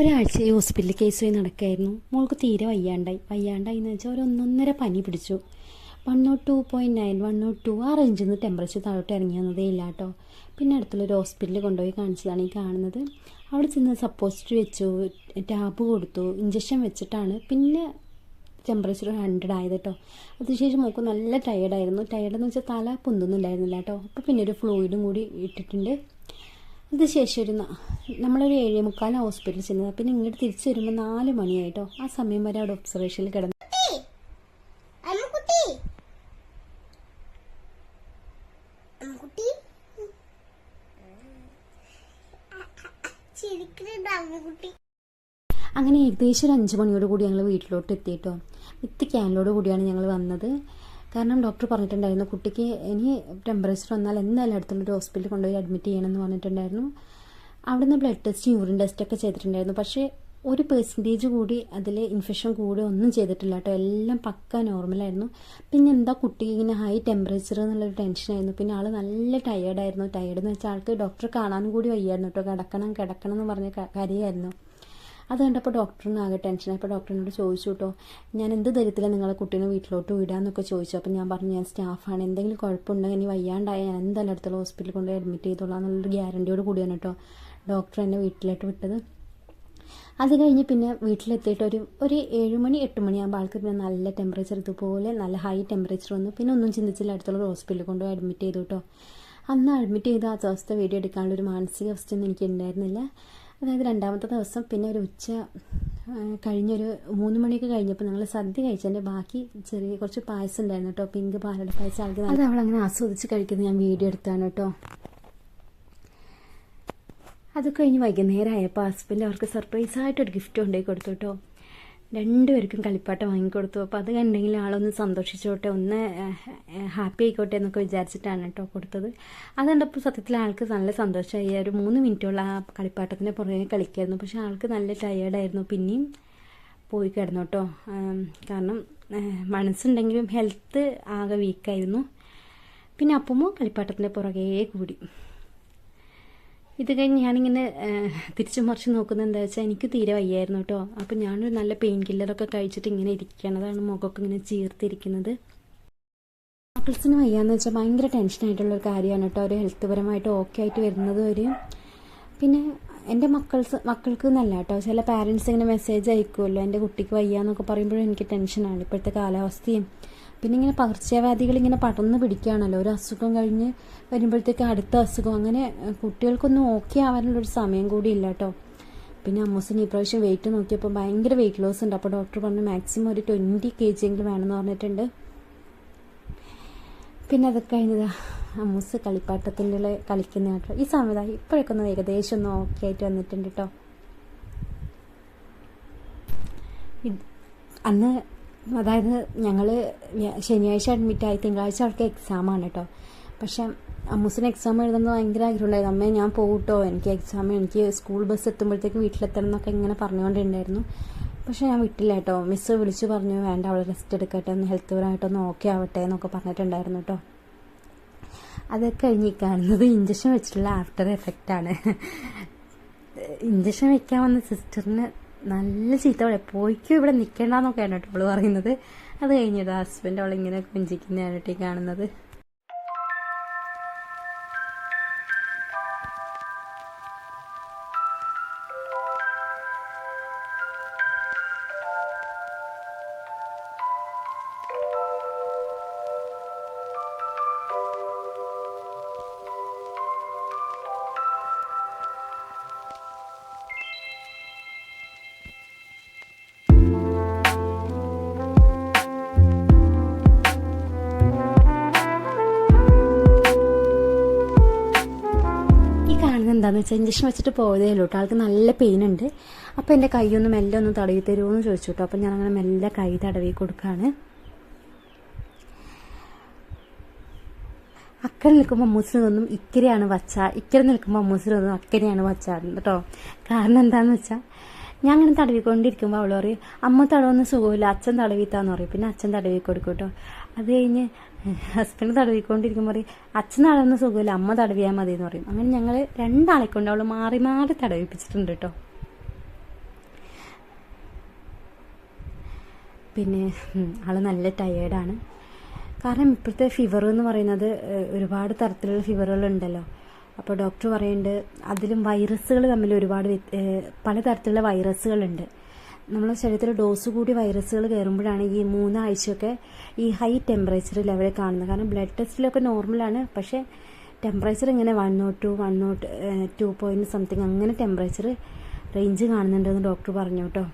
ഒരാഴ്ച ഹോസ്പിറ്റലിൽ കേസ് പോയി നടക്കായിരുന്നു മോൾക്ക് തീരെ വയ്യാണ്ടായി. വയ്യാണ്ടായി എന്ന് വെച്ചാൽ ഒരു ഒന്നൊന്നര പനി പിടിച്ചു. One naught two point nine one naught two ആ റേഞ്ചിൽ നിന്ന് ടെമ്പറേച്ചർ താഴോട്ട് ഇറങ്ങി വന്നതേ ഇല്ല കേട്ടോ പിന്നെ അടുത്തുള്ളൊരു ഹോസ്പിറ്റലിൽ കൊണ്ടുപോയി കാണിച്ചതാണ് ഈ കാണുന്നത്. അവിടെ ചെന്ന് സപ്പോസിറ്ററി വെച്ചു ടാബ് കൊടുത്തു ഇഞ്ചക്ഷൻ വെച്ചിട്ടാണ് പിന്നെ ടെമ്പറേച്ചർ ഹൺഡ്രഡ് ആയത് കേട്ടോ അതിനുശേഷം മോൾക്ക് നല്ല ടയേർഡായിരുന്നു ടയേർഡെന്ന് വെച്ചാൽ തല പൊന്തുന്നുണ്ടായിരുന്നില്ല കേട്ടോ അപ്പോൾ പിന്നെ ഒരു ഫ്ലൂയിഡും കൂടി ഇട്ടിട്ടുണ്ട്. അത് ശേഷം ഒരു നമ്മളൊരു ഏഴേ മുക്കാൽ ഹോസ്പിറ്റലിൽ ചെന്നത്. പിന്നെ ഇങ്ങോട്ട് തിരിച്ചു വരുമ്പോൾ നാല് മണിയായിട്ടോ. ആ സമയം വരെ അവിടെ ഒബ്സർവേഷനിൽ കിടന്നു. അങ്ങനെ ഏകദേശം ഒരു അഞ്ച് മണിയോട് കൂടി ഞങ്ങൾ വീട്ടിലോട്ട് എത്തിയിട്ടോ. വിത്ത് ക്യാനിലോട് കൂടിയാണ് ഞങ്ങൾ വന്നത്. കാരണം ഡോക്ടർ പറഞ്ഞിട്ടുണ്ടായിരുന്നു കുട്ടിക്ക് ഇനി ടെമ്പറേച്ചർ വന്നാൽ എന്തായാലും അടുത്തുള്ളൊരു ഹോസ്പിറ്റലിൽ കൊണ്ടുപോയി അഡ്മിറ്റ് ചെയ്യണമെന്ന് പറഞ്ഞിട്ടുണ്ടായിരുന്നു. അവിടുന്ന് ബ്ലഡ് ടെസ്റ്റ് യൂറിൻ ടെസ്റ്റ് ഒക്കെ ചെയ്തിട്ടുണ്ടായിരുന്നു. പക്ഷേ ഒരു പെർസെന്റേജ് കൂടി അതിൽ ഇൻഫെക്ഷൻ കൂടി ഒന്നും ചെയ്തിട്ടില്ല കേട്ടോ. എല്ലാം പക്ക നോർമലായിരുന്നു പിന്നെ എന്താ കുട്ടിക്ക് ഇങ്ങനെ ഹൈ ടെമ്പറേച്ചർ എന്നുള്ളൊരു ടെൻഷനായിരുന്നു പിന്നെ ആൾ നല്ല ടയേർഡായിരുന്നു ടയേർഡ് എന്ന് വെച്ചാൽ ആൾക്ക് ഡോക്ടറെ കാണാനും കൂടി വയ്യായിരുന്നു കേട്ടോ. കിടക്കണം കിടക്കണം എന്ന് പറഞ്ഞ കാര്യമായിരുന്നു. അത് കണ്ടപ്പോൾ ഡോക്ടറിന് ആകെ ടെൻഷൻ അപ്പോൾ ഡോക്ടറിനോട് ചോദിച്ചു കേട്ടോ ഞാൻ എന്ത് തരത്തിലാണ് നിങ്ങളെ കുട്ടീനെ വീട്ടിലോട്ട് വിടാന്നൊക്കെ ചോദിച്ചു. അപ്പോൾ ഞാൻ പറഞ്ഞു ഞാൻ സ്റ്റാഫാണ് എന്തെങ്കിലും കുഴപ്പമുണ്ടെങ്കിൽ ഇനി വയ്യാണ്ടായ ഞാൻ എന്തായാലും അടുത്തുള്ള ഹോസ്പിറ്റലിൽ കൊണ്ട് അഡ്മിറ്റ് ചെയ്തോളാം എന്നുള്ളൊരു ഗ്യാരണ്ടിയോട് കൂടിയാണ് കേട്ടോ ഡോക്ടർ എന്നെ വീട്ടിലോട്ട് വിട്ടത്. അത് കഴിഞ്ഞ് പിന്നെ വീട്ടിലെത്തിയിട്ട് ഒരു ഒരു ഏഴുമണി എട്ട് മണിയാകുമ്പോൾ ആൾക്ക് പിന്നെ നല്ല ടെമ്പറേച്ചർ ഇതുപോലെ നല്ല ഹൈ ടെമ്പറേച്ചർ വന്നു. പിന്നെ ഒന്നും ചിന്തിച്ചില്ല അടുത്തുള്ള ഹോസ്പിറ്റലിൽ കൊണ്ടുപോയി അഡ്മിറ്റ് ചെയ്തു കേട്ടോ അന്ന് അഡ്മിറ്റ് ചെയ്ത ആ ദിവസത്തെ വീഡിയോ എടുക്കാനുള്ള ഒരു മാനസിക അവസ്ഥയൊന്നും എനിക്ക് ഉണ്ടായിരുന്നില്ല. അതായത് രണ്ടാമത്തെ ദിവസം പിന്നെ ഒരു ഉച്ച കഴിഞ്ഞൊരു മൂന്ന് മണിയൊക്കെ കഴിഞ്ഞപ്പോൾ ഞങ്ങൾ സദ്യ കഴിച്ചതിന്റെ ബാക്കി ചെറിയ കുറച്ച് പായസം ഉണ്ടായിരുന്നു കേട്ടോ പിങ്ക് പാലട പായസം ആൾക്ക് അത് അവളങ്ങനെ ആസ്വദിച്ച് കഴിക്കുന്നത് ഞാൻ വീഡിയോ എടുത്താണ് കേട്ടോ അത് കഴിഞ്ഞ് വൈകുന്നേരം ആയപ്പോൾ ഹസ്ബൻഡ് അവർക്ക് സർപ്രൈസായിട്ടൊരു ഗിഫ്റ്റ് കൊണ്ടുപോയി കൊടുത്തു കേട്ടോ രണ്ടുപേർക്കും കളിപ്പാട്ട് വാങ്ങിക്കൊടുത്തു. അപ്പോൾ അത് കണ്ടെങ്കിൽ ആളൊന്ന് സന്തോഷിച്ചോട്ടെ ഒന്ന് ഹാപ്പി ആയിക്കോട്ടെ എന്നൊക്കെ വിചാരിച്ചിട്ടാണ് കേട്ടോ കൊടുത്തത്. അത് കണ്ടപ്പോൾ സത്യത്തിൽ ആൾക്ക് നല്ല സന്തോഷമായി. ഒരു മൂന്ന് മിനിറ്റോളം ആ കളിപ്പാട്ടത്തിന്റെ പുറകെ കളിക്കായിരുന്നു. പക്ഷേ ആൾക്ക് നല്ല ടയേർഡായിരുന്നു പിന്നെയും പോയി കിടന്നു കേട്ടോ. കാരണം മനസ്സുണ്ടെങ്കിലും ഹെൽത്ത് ആകെ വീക്കായിരുന്നു പിന്നെ അപ്പമോ കളിപ്പാട്ടത്തിന്റെ പുറകെ കൂടി. ഇത് കഴിഞ്ഞ് ഞാനിങ്ങനെ തിരിച്ചു മറിച്ച് നോക്കുന്നത് എന്താ വെച്ചാൽ എനിക്ക് തീരെ വയ്യായിരുന്നു കേട്ടോ അപ്പം ഞാനൊരു നല്ല പെയിൻ കില്ലറൊക്കെ കഴിച്ചിട്ട് ഇങ്ങനെ ഇരിക്കണതാണ് മുഖമൊക്കെ ഇങ്ങനെ ചീർത്തിരിക്കുന്നത്. മക്കൾസിന് വയ്യാന്ന് വെച്ചാൽ ഭയങ്കര ടെൻഷനായിട്ടുള്ളൊരു കാര്യമാണ് കേട്ടോ ഒരു ഹെൽത്ത് പരമായിട്ട് ഓക്കെ ആയിട്ട് വരുന്നത് ഒരു പിന്നെ എന്റെ മക്കൾസ് മക്കൾക്ക് നല്ല കേട്ടോ ചില പാരൻസ് ഇങ്ങനെ മെസ്സേജ് അയക്കുമല്ലോ എന്റെ കുട്ടിക്ക് വയ്യാന്നൊക്കെ പറയുമ്പോഴും എനിക്ക് ടെൻഷനാണ് ഇപ്പോഴത്തെ കാലാവസ്ഥയും പിന്നെ ഇങ്ങനെ പകർച്ചവ്യാധികൾ ഇങ്ങനെ പടർന്ന് പിടിക്കുകയാണല്ലോ. ഒരു അസുഖം കഴിഞ്ഞ് വരുമ്പോഴത്തേക്ക് അടുത്ത അസുഖം. അങ്ങനെ കുട്ടികൾക്കൊന്നും ഓക്കെ ആവാനുള്ളൊരു സമയം കൂടി ഇല്ല കേട്ടോ. പിന്നെ അമ്മൂസിന് ഈ പ്രാവശ്യം വെയിറ്റ് നോക്കിയപ്പോൾ ഭയങ്കര വെയിറ്റ് ലോസ് ഉണ്ട്. അപ്പോൾ ഡോക്ടർ പറഞ്ഞു മാക്സിമം ഒരു ട്വന്റി കെ ജി എങ്കിലും വേണമെന്ന് പറഞ്ഞിട്ടുണ്ട്. പിന്നെ അതൊക്കെ കഴിഞ്ഞതാ. അമ്മൂസ് കളിപ്പാട്ടത്തിന്റെ കളിക്കുന്ന കേട്ടോ ഈ സമയത്ത് ഇപ്പോഴൊക്കെ ഒന്ന് ഏകദേശം ഒന്ന് ഓക്കെ ആയിട്ട് വന്നിട്ടുണ്ട് കേട്ടോ. അന്ന് അതായത് ഞങ്ങൾ ശനിയാഴ്ച അഡ്മിറ്റായി തിങ്കളാഴ്ച അവൾക്ക് എക്സാമാണ് കേട്ടോ പക്ഷെ അമ്മൂസിന് എക്സാം എഴുതുന്നത് ഭയങ്കര ആഗ്രഹമുണ്ടായിരുന്നു. അമ്മേ ഞാൻ പോകട്ടോ എനിക്ക് എക്സാം എനിക്ക് സ്കൂൾ ബസ് എത്തുമ്പോഴത്തേക്ക് വീട്ടിലെത്തണം എന്നൊക്കെ ഇങ്ങനെ പറഞ്ഞുകൊണ്ടുണ്ടായിരുന്നു പക്ഷെ ഞാൻ വിട്ടില്ല കേട്ടോ മിസ് വിളിച്ചു പറഞ്ഞു വേണ്ട അവൾ റെസ്റ്റ് എടുക്കട്ടെ ഒന്ന് ഹെൽത്ത് പരമായിട്ടൊന്ന് ഓക്കെ ആവട്ടെ എന്നൊക്കെ പറഞ്ഞിട്ടുണ്ടായിരുന്നു കേട്ടോ അതൊക്കെ കഴിഞ്ഞ് കാണുന്നത് ഇഞ്ചക്ഷൻ വെച്ചിട്ടുള്ള ആഫ്റ്റർ എഫക്റ്റാണ് ഇഞ്ചക്ഷൻ വെക്കാൻ വന്ന സിസ്റ്ററിന് നല്ല ചീത്ത പറയാം. പോയിക്കും ഇവിടെ നിൽക്കേണ്ടെന്നൊക്കെയാണ് കേട്ടോ അവൾ പറയുന്നത്. അത് കഴിഞ്ഞിട്ട് ഹസ്ബൻഡ് അവളിങ്ങനെ കുഞ്ചിക്കുന്നതാണ് കേട്ടോ ഈ കാണുന്നത്. എന്താണെന്ന് വെച്ചാൽ ഇഞ്ചക്ഷൻ വെച്ചിട്ട് പോയതേ ഉള്ളൂ കേട്ടോ. ആൾക്ക് നല്ല പെയിൻ ഉണ്ട്. അപ്പോൾ എന്റെ കൈ ഒന്ന് മെല്ലെ ഒന്ന് തടവി തരുമോ എന്ന് ചോദിച്ചു കേട്ടോ. അപ്പോൾ ഞാൻ അങ്ങനെ മെല്ലെ കൈ തടവി കൊടുക്കുകയാണ് അക്കരെ നിൽക്കുമ്പോൾ അമ്മൂസിന് തോന്നും ഇക്കരെയാണ് വച്ച ഇക്കരെ നിൽക്കുമ്പോൾ അമ്മൂസിന് തോന്നും അക്കരെയാണ് വച്ച കേട്ടോ. കാരണം എന്താണെന്ന് വെച്ചാൽ ഞാൻ അങ്ങനെ തടവിക്കൊണ്ടിരിക്കുമ്പോൾ അവൾ പറയും അമ്മ തടവൊന്നും സുഖമില്ല അച്ഛൻ തടവിത്താന്ന് പറയും. പിന്നെ അച്ഛൻ തടവി കൊടുക്കും അത് കഴിഞ്ഞ് ഹസ്ബൻഡ് തടവിക്കൊണ്ടിരിക്കുമ്പോൾ പറയും അച്ഛൻ തടവുന്ന സുഖമില്ല അമ്മ തടവിയാൽ മതി എന്ന് പറയും. അങ്ങനെ ഞങ്ങൾ രണ്ടാളെ കൊണ്ട് അവൾ മാറി മാറി തടവിപ്പിച്ചിട്ടുണ്ട് കേട്ടോ പിന്നെ ആൾ നല്ല ടയേർഡാണ് കാരണം ഇപ്പോഴത്തെ ഫിവർ എന്ന് പറയുന്നത് ഒരുപാട് തരത്തിലുള്ള ഫിവറുകൾ ഉണ്ടല്ലോ. അപ്പോൾ ഡോക്ടർ പറയുന്നുണ്ട് അതിലും വൈറസുകൾ തമ്മിൽ ഒരുപാട് പലതരത്തിലുള്ള വൈറസുകളുണ്ട്. നമ്മുടെ ശരീരത്തിൽ ഡോസ് കൂടി വൈറസുകൾ കയറുമ്പോഴാണ് ഈ മൂന്നാഴ്ചയൊക്കെ ഈ ഹൈ ടെമ്പറേച്ചർ ലെവൽ കാണുന്നത്. കാരണം ബ്ലഡ് ടെസ്റ്റിലൊക്കെ നോർമലാണ് പക്ഷേ ടെമ്പറേച്ചർ ഇങ്ങനെ one naught two one naught two point something അങ്ങനെ ടെമ്പറേച്ചർ റേഞ്ച് കാണുന്നുണ്ടെന്ന് ഡോക്ടർ പറഞ്ഞു കേട്ടോ.